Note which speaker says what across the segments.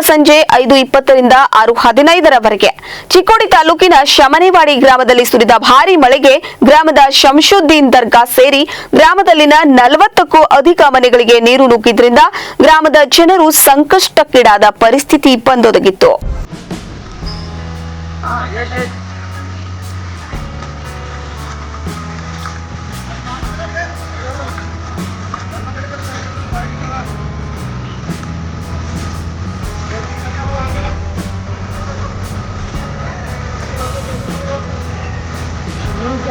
Speaker 1: ಸಂಜೆ ಐದು ಇಪ್ಪತ್ತರಿಂದ ಆರು ಹದಿನೈದರವರೆಗೆ. ಚಿಕ್ಕೋಡಿ ತಾಲೂಕಿನ ಶಮನೇವಾಡಿ ಗ್ರಾಮದಲ್ಲಿ ಸುರಿದ ಭಾರಿ ಮಳೆಗೆ ಗ್ರಾಮದ ಶಂಶುದ್ದೀನ್ ದರ್ಗಾ ಸೇರಿ ಗ್ರಾಮದಲ್ಲಿನ ನಲವತ್ತಕ್ಕೂ ಅಧಿಕ ಮನೆಗಳಿಗೆ ನೀರು ನುಗ್ಗಿದ್ರಿಂದ ಗ್ರಾಮದ ಜನರು ಸಂಕಷ್ಟಕ್ಕೀಡಾದ ಪರಿಸ್ಥಿತಿ ಬಂದೊದಗಿತ್ತು.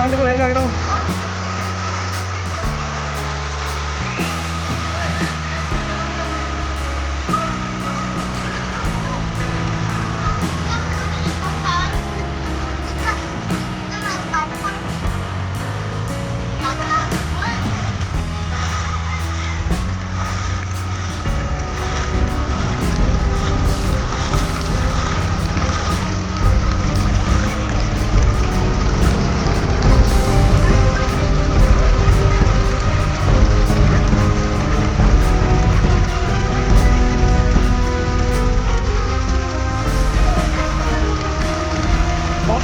Speaker 2: ആണ്ട് പോയാലോ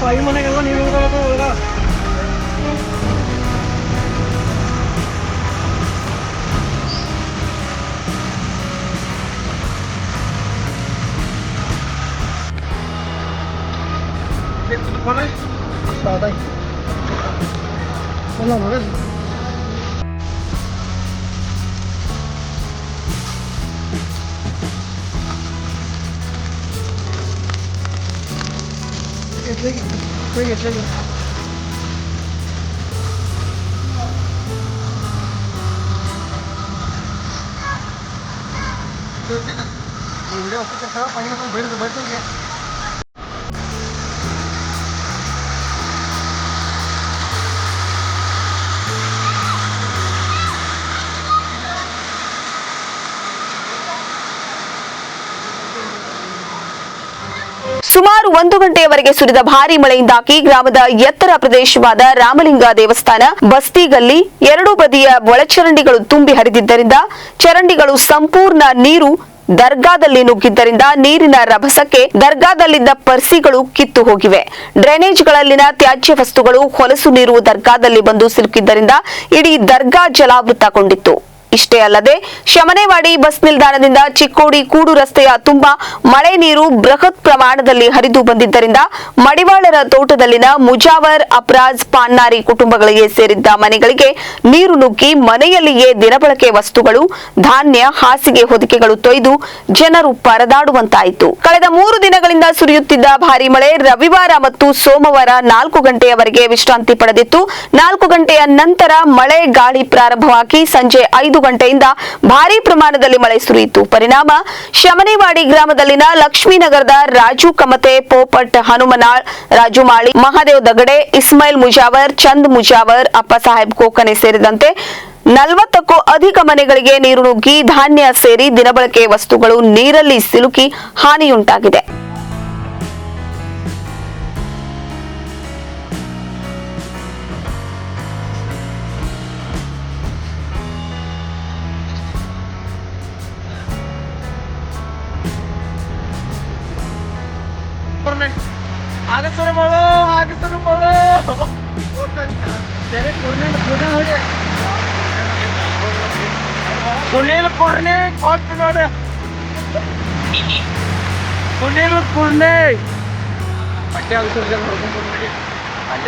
Speaker 2: పై మన కదా నేను కూడా Thank you. 저기 저기 저기 저기 우리가 그때 사과 많이 먹으면 멀리서 멀쩡해
Speaker 1: ಸುಮಾರು ಒಂದು ಗಂಟೆಯವರೆಗೆ ಸುರಿದ ಭಾರೀ ಮಳೆಯಿಂದಾಗಿ ಗ್ರಾಮದ ಎತ್ತರ ಪ್ರದೇಶವಾದ ರಾಮಲಿಂಗ ದೇವಸ್ಥಾನ, ಬಸ್ತಿಗಲ್ಲಿ ಎರಡೂ ಬದಿಯ ಒಳಚರಂಡಿಗಳು ತುಂಬಿ ಹರಿದಿದ್ದರಿಂದ ಚರಂಡಿಗಳು ಸಂಪೂರ್ಣ ನೀರು ದರ್ಗಾದಲ್ಲಿ ನುಗ್ಗಿದ್ದರಿಂದ ನೀರಿನ ರಭಸಕ್ಕೆ ದರ್ಗಾದಲ್ಲಿದ್ದ ಪರ್ಸಿಗಳು ಕಿತ್ತು ಹೋಗಿವೆ. ಡ್ರೈನೇಜ್ಗಳಲ್ಲಿನ ತ್ಯಾಜ್ಯ ವಸ್ತುಗಳು ಹೊಲಸು ನೀರು ದರ್ಗಾದಲ್ಲಿ ಬಂದು ಸಿಲುಕಿದ್ದರಿಂದ ಇಡೀ ದರ್ಗಾ ಜಲಾವೃತಗೊಂಡಿತ್ತು. ಇಷ್ಟೇ ಅಲ್ಲದೆ ಶಮನೇವಾಡಿ ಬಸ್ ನಿಲ್ದಾಣದಿಂದ ಚಿಕ್ಕೋಡಿ ಕೂಡು ರಸ್ತೆಯ ತುಂಬಾ ಮಳೆ ನೀರು ಬೃಹತ್ ಪ್ರಮಾಣದಲ್ಲಿ ಹರಿದು ಬಂದಿದ್ದರಿಂದ ಮಡಿವಾಳರ ತೋಟದಲ್ಲಿನ ಮುಜಾವರ್, ಅಪ್ರಾಜ್, ಪಾನ್ನಾರಿ ಕುಟುಂಬಗಳಿಗೆ ಸೇರಿದ್ದ ಮನೆಗಳಿಗೆ ನೀರು ನುಗ್ಗಿ ಮನೆಯಲ್ಲಿಯೇ ದಿನಬಳಕೆ ವಸ್ತುಗಳು, ಧಾನ್ಯ, ಹಾಸಿಗೆ ಹೊದಿಕೆಗಳು ತೊಯ್ದು ಜನರು ಪರದಾಡುವಂತಾಯಿತು. ಕಳೆದ ಮೂರು ದಿನಗಳಿಂದ ಸುರಿಯುತ್ತಿದ್ದ ಭಾರಿ ಮಳೆ ರವಿವಾರ ಮತ್ತು ಸೋಮವಾರ ನಾಲ್ಕು ಗಂಟೆಯವರೆಗೆ ವಿಶ್ರಾಂತಿ ಪಡೆದಿತ್ತು. ನಾಲ್ಕು ಗಂಟೆಯ ನಂತರ ಮಳೆ ಗಾಳಿ ಪ್ರಾರಂಭವಾಗಿ ಸಂಜೆ ಐದು ಗಂಟೆಯಿಂದ ಭಾರೀ ಪ್ರಮಾಣದಲ್ಲಿ ಮಳೆ ಸುರಿಯಿತು. ಪರಿಣಾಮ ಶಮನೇವಾಡಿ ಗ್ರಾಮದಲ್ಲಿನ ಲಕ್ಷ್ಮೀನಗರದ ರಾಜು ಕಮತೆ, ಪೋಪಟ್ ಹನುಮನಾಳ್ ರಾಜುಮಾಳಿ ಮಹಾದೇವ್ ದಗಡೆ, ಇಸ್ಮಾಯಿಲ್ ಮುಜಾವರ್, ಚಂದ್ ಮುಜಾವರ್ ಅಪ್ಪಸಾಹೇಬ್ ಕೋಕನೆ ಸೇರಿದಂತೆ ನಲವತ್ತಕ್ಕೂ ಅಧಿಕ ಮನೆಗಳಿಗೆ ನೀರು ನುಗ್ಗಿ ಧಾನ್ಯ ಸೇರಿ ದಿನಬಳಕೆ ವಸ್ತುಗಳು ನೀರಲ್ಲಿ ಸಿಲುಕಿ ಹಾನಿಯುಂಟಾಗಿದೆ.
Speaker 2: പറഞ്ഞേ ആകസ്വരം പോളോ ആകസ്വരം പോളോ സുനിൽ കുറിനെ കോച്ചിനോട്. സുനിൽ കുറിനെ മറ്റേ ആവശ്യം അല്ല